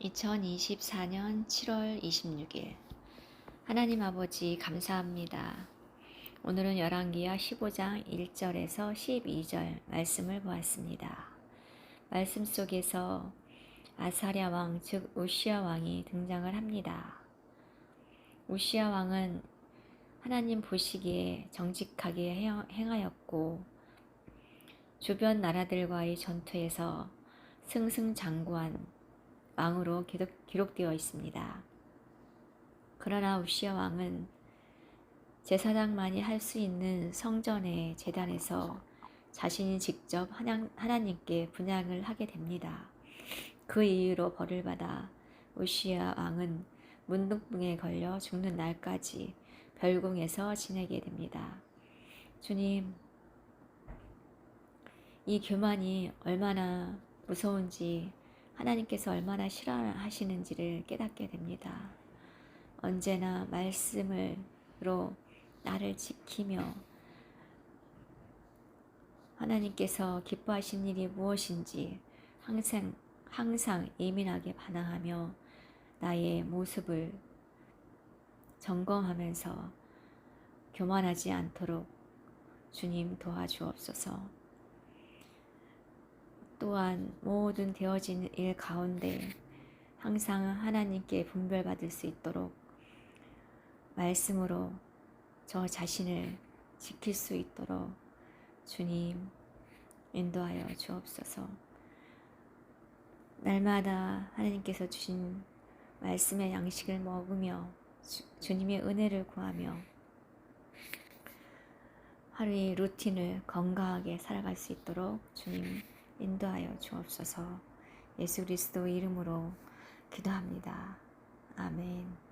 2024년 7월 26일 하나님 아버지 감사합니다. 오늘은 열왕기하 15장 1절에서 12절 말씀을 보았습니다. 말씀 속에서 아사랴 왕, 즉 우시아 왕이 등장을 합니다. 우시아 왕은 하나님 보시기에 정직하게 행하였고 주변 나라들과의 전투에서 승승장구한 왕으로 기록, 되어 있습니다. 그러나 우시아 왕은 제사장만이 할 수 있는 성전의 재단에서 자신이 직접 하나 님께 분양을 하게 됩니다. 그 이유로 벌을 받아 우시아 왕은 문둥병에 걸려 죽는 날까지 별궁에서 지내게 됩니다. 주님, 이 교만이 얼마나 무서운지 하나님께서 얼마나 싫어하시는지를 깨닫게 됩니다. 언제나 말씀으로 나를 지키며 하나님께서 기뻐하신 일이 무엇인지 항상 항상 예민하게 반항하며 나의 모습을 점검하면서 교만하지 않도록 주님 도와주옵소서. 또한 모든 되어진 일 가운데 항상 하나님께 분별받을 수 있도록 말씀으로 저 자신을 지킬 수 있도록 주님 인도하여 주옵소서. 날마다 하나님께서 주신 말씀의 양식을 먹으며 주, 님의 은혜를 구하며 하루의 루틴을 건강하게 살아갈 수 있도록 주님 인도하여 주옵소서 예수 그리스도 이름으로 기도합니다. 아멘.